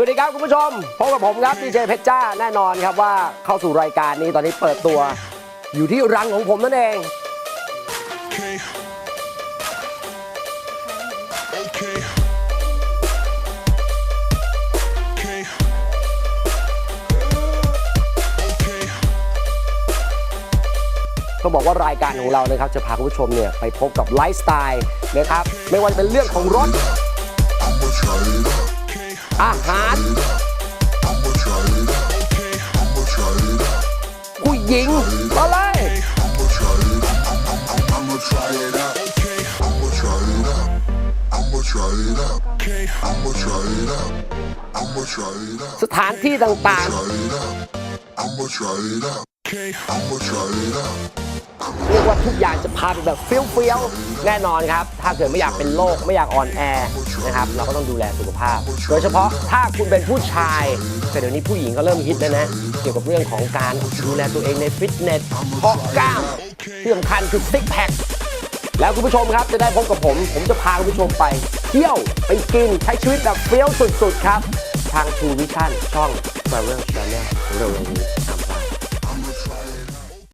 วัสดีครับคุณผู้ชมพบกับผมครับดีเจเพชรจ้าแน่นอนครับว่าเข้าสู่รายการนี้ตอนนี้เปิดตัว อยู่ที่รังของผมนั่นเองต้องบอกว่ารายการของเรานะครับ จะพาคุณผู้ชมเนี่ยไปพบกับไลฟ์สไตล์นะครับ ไม่ว่าจะเป็นเรื่องของรถ I'ma try it out. อาหาร ผู้หญิงอะไรสถานที่ต่างๆเรียกว่าทุกอย่างจะ พาไปแบบเฟี้ยวๆแน่นอนครับ ถ้าเกิดไม่อยากเป็นโรคไม่อยากอ่อนแอนะครับเราก็ต้องดูแลสุขภาพ โดยเฉพาะถ้าคุณเป็นผู้ชายแต่เดี๋ยวนี้ผู้หญิงก็เริ่มฮิตแล้วนะ เกี่ยวกับเรื่องของการดูแลตัวเองในฟิตเนสเพาะกล้ามที่สำคัญคือซิกแพคแล้วคุณผู้ชมครับจะได้พบกับผม ผมจะพาคุณผู้ชมไป เที่ยวไปกินใช้ชีวิตแบบเฟี้ยวสุดๆครับ ทาง True Vision ช่อง Travel Channel เร็วๆนี้